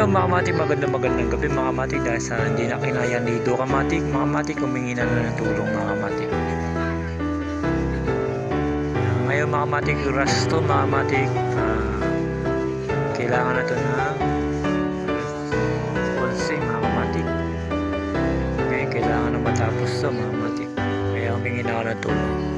kamatik, maganda magandang gabi mga kamatik dahil sa hindi na kinaya ni Do kamatik. Mga kamatik, humingi na lang ng tulong mga kamatik. Ngayon mga kamatik, rush to mga kamatik. Ah, kailangan na to ng sponsor mga kamatik. Ngayon kailangan na matapos to mga kamatik. Kaya humingi na ako ng tulong.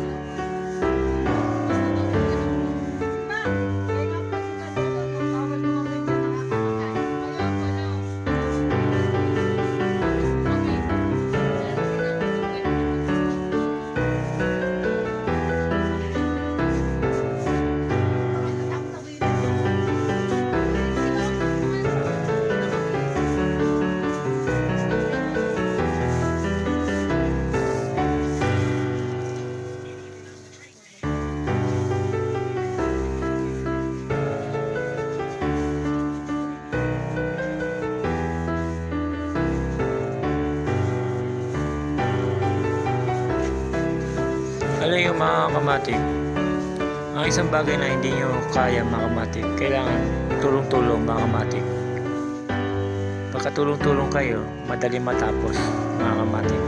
Alam yung mga kamatik, ang isang bagay na hindi nyo kaya mga kamatik, kailangan tulong-tulong mga kamatik. Pagka tulong-tulong kayo, madali matapos mga kamatik.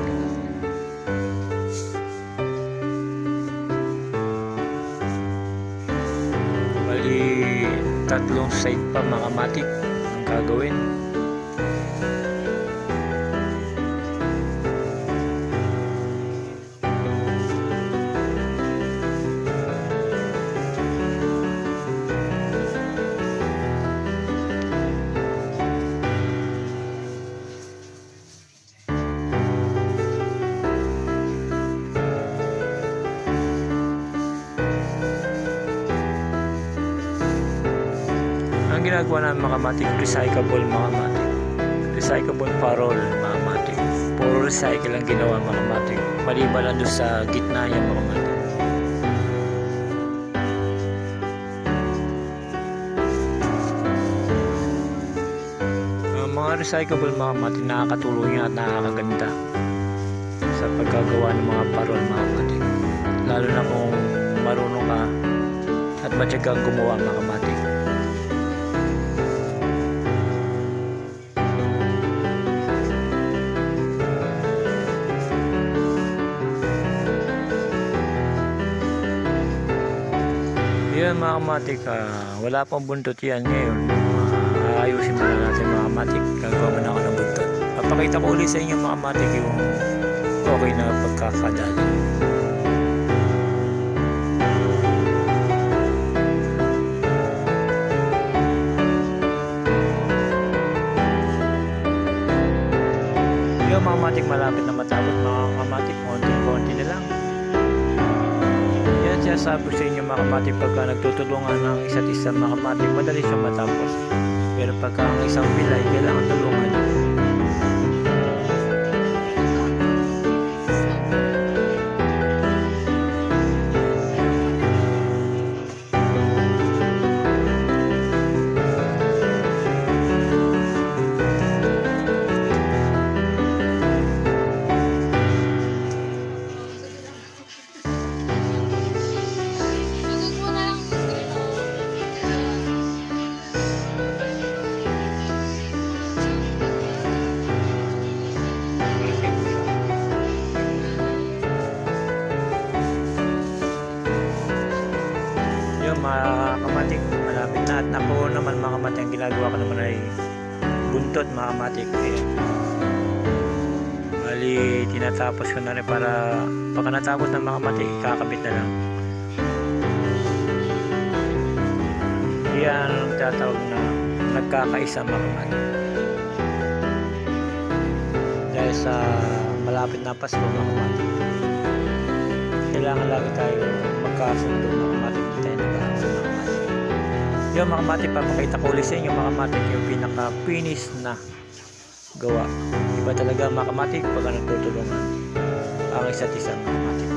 Bali, tatlong side pa mga kamatik ang gagawin. Ginagawa namin mga kamatik, recyclable mga kamatik. Recyclable parol mga kamatik. Puro recycle ang ginawa mga kamatik. Maliban lang doon sa gitna yan mga kamatik. Ang mga recyclable mga kamatik nakakatulong yan at nakakaganda sa pagkagawa ng mga parol mga kamatik. Lalo na kung marunong ka at matyagang gumawa mga kamatik. Yun mga kamatik, ah, wala pang buntot yan ngayon. Ah, ayusin muna natin mga kamatik. Gagawa muna ako ng buntot. Papakita ko ulit sa inyo mga kamatik yung okay na pagkakadali. Yan siya sabi sa inyo mga kapatid pagka nagtutulungan ng isa't isa mga kapatid, madali siya matapos. Pero pagka ang isang pilay, kailangan tulungan. Mga kamatik, malapit na. At ako naman mga kamatik, ang ginagawa ko naman ay buntot mga kamatik. Bali, tinatapos ko na rin para pagka natapos ng mga kamatik, kakabit na lang. Yan ang tatawag na nagkakaisa mga kamatik. Dahil sa malapit na Pasko mga kamatik. Kailangan lagi tayo magkasundo mga kamatik. Yung mga kamatik, papakita ko ulit sa inyo mga kamatik yung pinaka-finish na gawa. Iba talaga mga kamatik pag nagtutulungan ang isa't isa mga kamatik.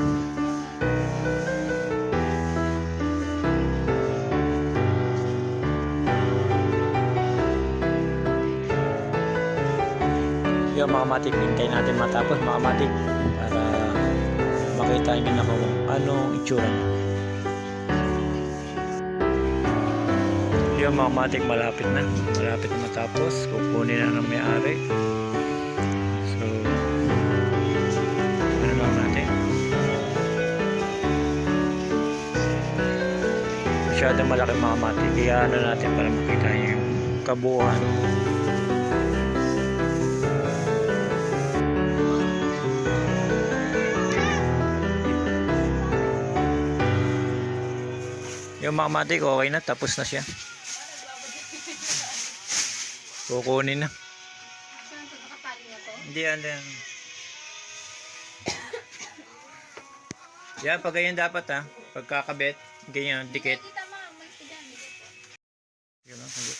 Yung mga kamatik, hintayin natin matapos mga kamatik para makita nyo na kung anong itsura niya. Yung mga matik malapit na. Malapit na matapos. Kukunin na ng may-ari. So, ano lang natin? Masyadong malaki mga matik. Kaya ano natin para makita yung kabuuan. Yung mga matik, okay na. Tapos na siya. Kukunin na. Saan ito nakatali na to? Hindi yan din. Yan, pag ganyan dapat ha. Pagkakabit, ganyan, dikit. Hindi tama, may dyan. Yun lang, hindi.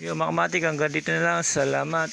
Yung mga matik, hanggang dito na lang. Salamat.